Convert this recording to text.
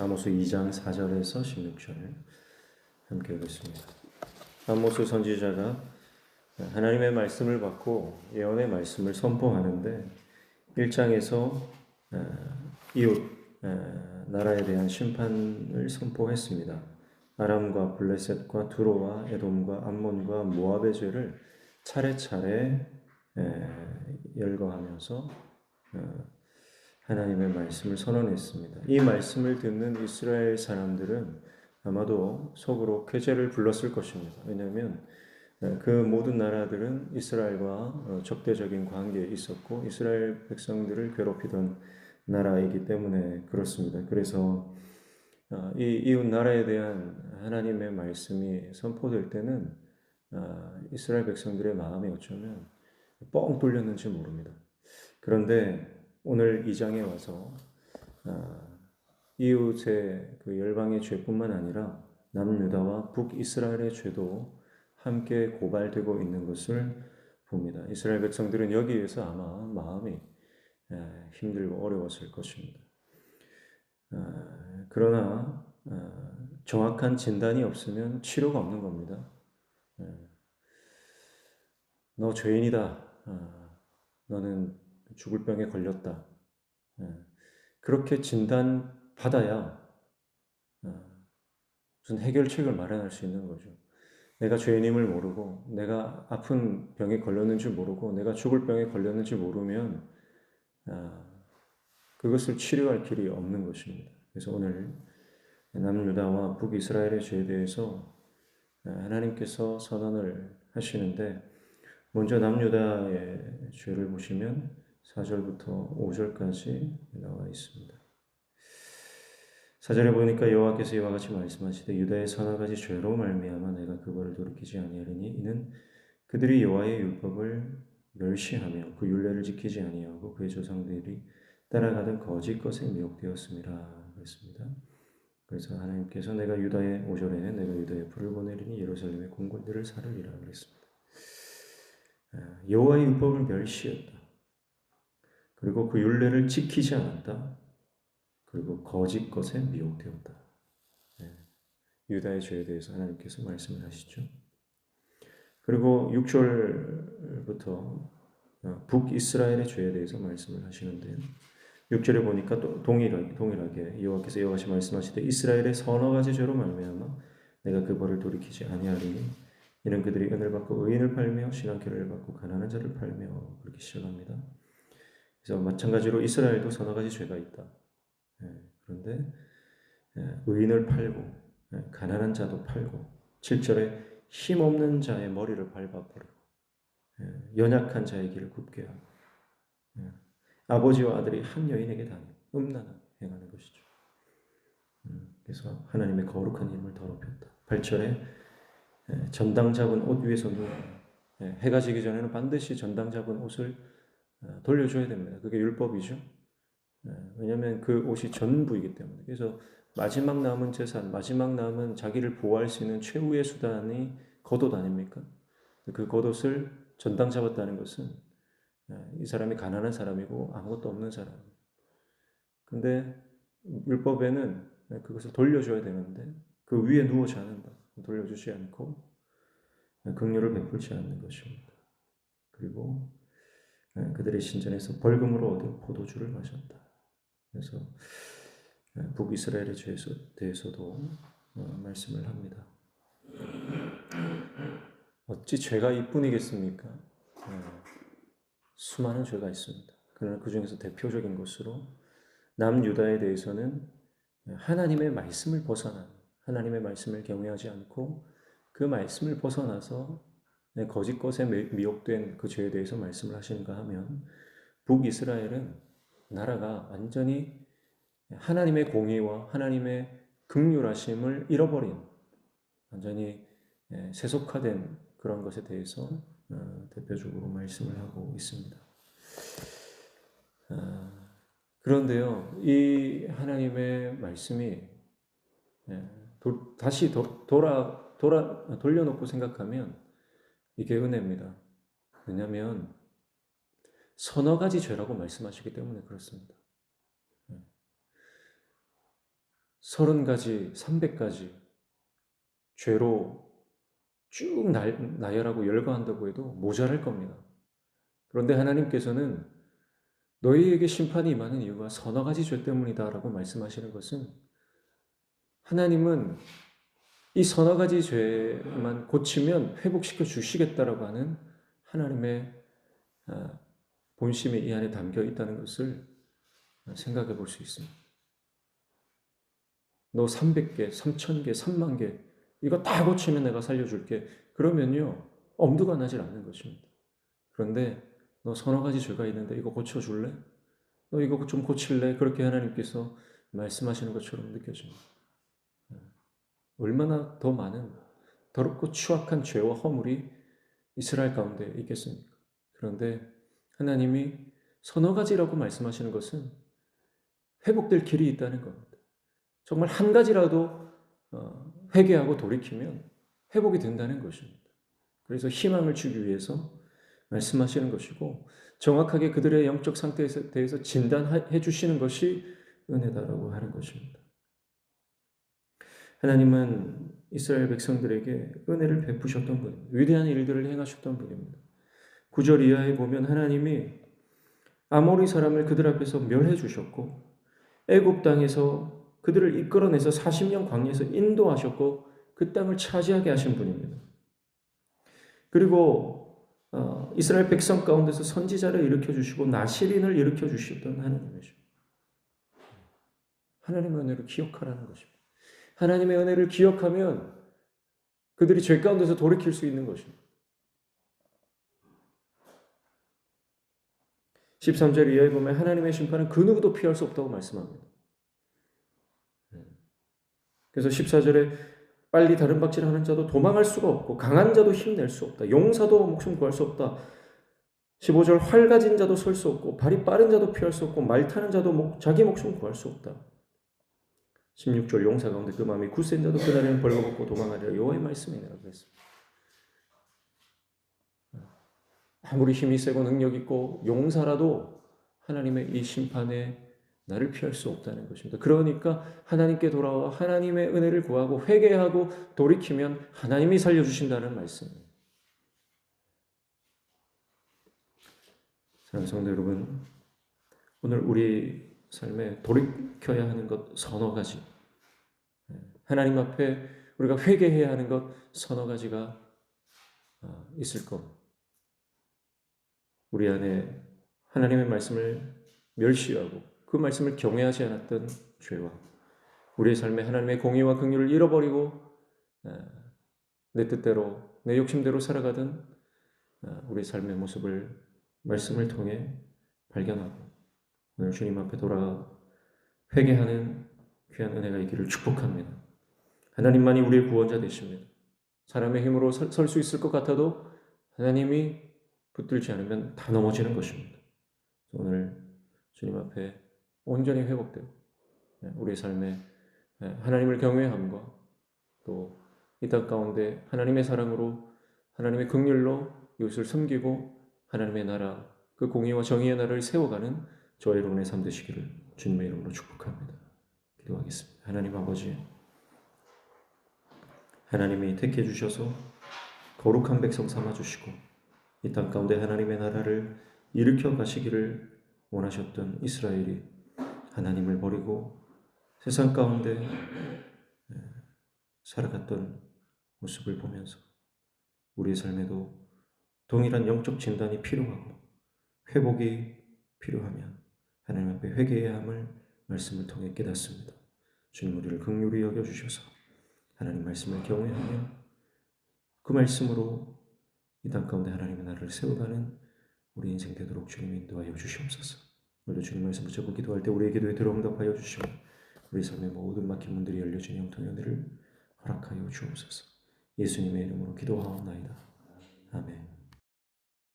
아모스 2장 4절에서 16절 함께 읽겠습니다. 아모스 선지자가 하나님의 말씀을 받고 예언의 말씀을 선포하는데 1장에서 이웃 나라에 대한 심판을 선포했습니다. 아람과 블레셋과 두로와 에돔과 암몬과 모압의 죄를 차례차례 열거하면서 하나님의 말씀을 선언했습니다. 이 말씀을 듣는 이스라엘 사람들은 아마도 속으로 쾌재를 불렀을 것입니다. 왜냐하면 그 모든 나라들은 이스라엘과 어, 적대적인 관계에 있었고 이스라엘 백성들을 괴롭히던 나라이기 때문에 그렇습니다. 그래서 어, 이 이웃 나라에 대한 하나님의 말씀이 선포될 때는 어, 이스라엘 백성들의 마음이 어쩌면 뻥 뚫렸는지 모릅니다. 그런데 오늘 이 장에 와서 이웃의 그 열방의 죄뿐만 아니라 남유다와 북이스라엘의 죄도 함께 고발되고 있는 것을 봅니다. 이스라엘 백성들은 여기에서 아마 마음이 힘들고 어려웠을 것입니다. 그러나 정확한 진단이 없으면 치료가 없는 겁니다. 너 죄인이다. 너는 죽을 병에 걸렸다. 그렇게 진단 받아야 무슨 해결책을 마련할 수 있는 거죠. 내가 죄인임을 모르고 내가 아픈 병에 걸렸는지 모르고 내가 죽을 병에 걸렸는지 모르면 아, 그것을 치료할 길이 없는 것입니다. 그래서 오늘 남유다와 북이스라엘의 죄에 대해서 아, 하나님께서 선언을 하시는데 먼저 남유다의 죄를 보시면 4절부터 5절까지 나와 있습니다. 사절에 보니까 여호와께서 이와 같이 말씀하시되 유다의 서너 가지 죄로 말미암아 내가 그거를 돌이키지 아니하리니 이는 그들이 여호와의 율법을 멸시하며 그 율례를 지키지 아니하고 그의 조상들이 따라가던 거짓 것에 미혹되었습니다. 그랬습니다. 그래서 하나님께서 내가 유다의 5절에 내가 유다의 불을 보내리니 예루살렘의 공군들을 사르리라 그랬습니다. 아, 여호와의 율법을 멸시했다. 그리고 그 율례를 지키지 않았다. 그리고 거짓 것에 미혹되었다. 네. 유다의 죄에 대해서 하나님께서 말씀을 하시죠. 그리고 6절부터 어, 북이스라엘의 죄에 대해서 말씀을 하시는데요. 6절에 보니까 또 동일하게, 동일하게 여호와께서 여호와시 말씀하시되 이스라엘의 서너 가지 죄로 말미암아 내가 그 벌을 돌이키지 아니하리니 이는 그들이 은을 받고 의인을 팔며 신앙교를 받고 가난한 자를 팔며 그렇게 시작합니다. 그래서 마찬가지로 이스라엘도 서너 가지 죄가 있다. 예, 그런데 예, 의인을 팔고 예, 가난한 자도 팔고 7절에 힘없는 자의 머리를 밟아버리고 연약한 자의 길을 굽게 하고 아버지와 아들이 한 여인에게 다니 음란한 행하는 것이죠. 음, 그래서 하나님의 거룩한 이름을 더럽혔다. 8절에 전당 잡은 옷 위에서 누워 해가 지기 전에는 반드시 전당 잡은 옷을 어, 돌려줘야 됩니다. 그게 율법이죠. 네, 왜냐하면 그 옷이 전부이기 때문에. 그래서 마지막 남은 재산, 마지막 남은 자기를 보호할 수 있는 최후의 수단이 겉옷 아닙니까? 그 겉옷을 전당 잡았다는 것은 네, 이 사람이 가난한 사람이고 아무것도 없는 사람. 근데 율법에는 그것을 돌려줘야 되는데 그 위에 누워 자는다. 돌려주지 않고 긍휼을 베풀지 않는 것입니다. 그리고 그들의 신전에서 벌금으로 얻은 포도주를 마셨다. 그래서 북이스라엘에 대해서도 어, 말씀을 합니다. 어찌 죄가 이뿐이겠습니까? 수많은 죄가 있습니다. 그러나 그 중에서 대표적인 것으로 남유다에 대해서는 하나님의 말씀을 벗어난 하나님의 말씀을 경외하지 않고 그 말씀을 벗어나서 거짓 것에 미혹된 그 죄에 대해서 말씀을 하시는가 하면 북이스라엘은 나라가 완전히 하나님의 공의와 하나님의 극률하심을 잃어버린 완전히 예, 세속화된 그런 것에 대해서 어, 대표적으로 말씀을 하고 있습니다. 아, 그런데요, 이 하나님의 말씀이 예, 다시 돌아 돌아 돌려놓고 생각하면 이게 은혜입니다. 왜냐하면 서너 가지 죄라고 말씀하시기 때문에 그렇습니다. 네. 서른 가지, 삼백 가지 죄로 쭉 나, 나열하고 열거한다고 해도 모자랄 겁니다. 그런데 하나님께서는 너희에게 심판이 임하는 이유가 서너 가지 죄 때문이다라고 말씀하시는 것은 하나님은 이 서너 가지 죄만 고치면 회복시켜 주시겠다라고 하는 하나님의 아, 본심이 이 안에 담겨 있다는 것을 생각해 볼 수 있습니다. 너 300개, 3000개, 3만 개 이거 다 고치면 내가 살려줄게. 그러면요 엄두가 나질 않는 것입니다. 그런데 너 서너 가지 죄가 있는데 이거 고쳐줄래? 너 이거 좀 고칠래? 그렇게 하나님께서 말씀하시는 것처럼 느껴집니다. 얼마나 더 많은 더럽고 추악한 죄와 허물이 이스라엘 가운데 있겠습니까? 그런데 하나님이 서너 가지라고 말씀하시는 것은 회복될 길이 있다는 겁니다. 정말 한 가지라도 어, 회개하고 돌이키면 회복이 된다는 것입니다. 그래서 희망을 주기 위해서 말씀하시는 것이고 정확하게 그들의 영적 상태에 대해서 진단해 주시는 것이 은혜다라고 하는 것입니다. 하나님은 이스라엘 백성들에게 은혜를 베푸셨던 분, 위대한 일들을 행하셨던 분입니다. 9절 이하에 보면 하나님이 아모리 사람을 그들 앞에서 멸해 주셨고 애굽 땅에서 그들을 이끌어내서 40년 광야에서 인도하셨고 그 땅을 차지하게 하신 분입니다. 그리고 어, 이스라엘 백성 가운데서 선지자를 일으켜 주시고 나시린을 일으켜 주셨던 하나님이죠. 하나님의 은혜를 기억하라는 것입니다. 하나님의 은혜를 기억하면 그들이 죄 가운데서 돌이킬 수 있는 것입니다. 13절 이하에 보면 하나님의 심판은 그 누구도 피할 수 없다고 말씀합니다. 그래서 14절에 빨리 다른 박질 하는 자도 도망할 수가 없고 강한 자도 힘낼 수 없다. 용사도 목숨 구할 수 없다. 15절 활 가진 자도 설 수 없고 발이 빠른 자도 피할 수 없고 말 타는 자도 목, 자기 목숨 구할 수 없다. 16절 용사 가운데 그 마음이 굳센 자도 그날에는 벌거벗고 도망하리라 여호와의 말씀이니라 그랬습니다. 아무리 힘이 세고 능력 있고 용사라도 하나님의 이 심판에 나를 피할 수 없다는 것입니다. 그러니까 하나님께 돌아와 하나님의 은혜를 구하고 회개하고 돌이키면 하나님이 살려주신다는 말씀입니다. 사랑하는 성도 여러분, 오늘 우리 삶에 돌이켜야 하는 것 서너 가지. 하나님 앞에 우리가 회개해야 하는 것 서너 가지가 아, 있을 것. 우리 안에 하나님의 말씀을 멸시하고 그 말씀을 경외하지 않았던 죄와 우리의 삶에 하나님의 공의와 긍휼을 잃어버리고 아, 내 뜻대로 내 욕심대로 살아가던 아, 우리 삶의 모습을 말씀을 통해 발견하고 오늘 주님 앞에 돌아 회개하는 귀한 은혜가 있기를 축복합니다. 하나님만이 우리의 구원자 되십니다. 사람의 힘으로 설 수 있을 것 같아도 하나님이 붙들지 않으면 다 넘어지는 것입니다. 오늘 주님 앞에 온전히 회복되고 네, 우리의 삶에 네, 하나님을 경외함과 또 이 땅 가운데 하나님의 사랑으로 하나님의 긍휼로 이웃을 섬기고 하나님의 나라 그 공의와 정의의 나라를 세워가는 저의 여러분의 삶 되시기를 주님의 이름으로 축복합니다. 기도하겠습니다. 하나님 아버지, 하나님이 택해 주셔서 거룩한 백성 삼아 주시고 이 땅 가운데 하나님의 나라를 일으켜 가시기를 원하셨던 이스라엘이 하나님을 버리고 세상 가운데 살아갔던 모습을 보면서 우리의 삶에도 동일한 영적 진단이 필요하고 회복이 필요하면 하나님 앞에 회개해야 함을 말씀을 통해 깨닫습니다. 주님 우리를 극률히 여겨 주셔서 하나님 말씀을 경외하며 그 말씀으로 이 땅 가운데 하나님의 나라를 세워가는 우리 인생 되도록 주님 인도하여 주시옵소서. 오늘도 주님 말씀 붙잡고 기도할 때 우리의 기도에 들어응답하여 주시고 우리 삶의 모든 막힌 문들이 열려진 영통의 은혜를 허락하여 주옵소서. 예수님의 이름으로 기도하옵나이다. 아멘.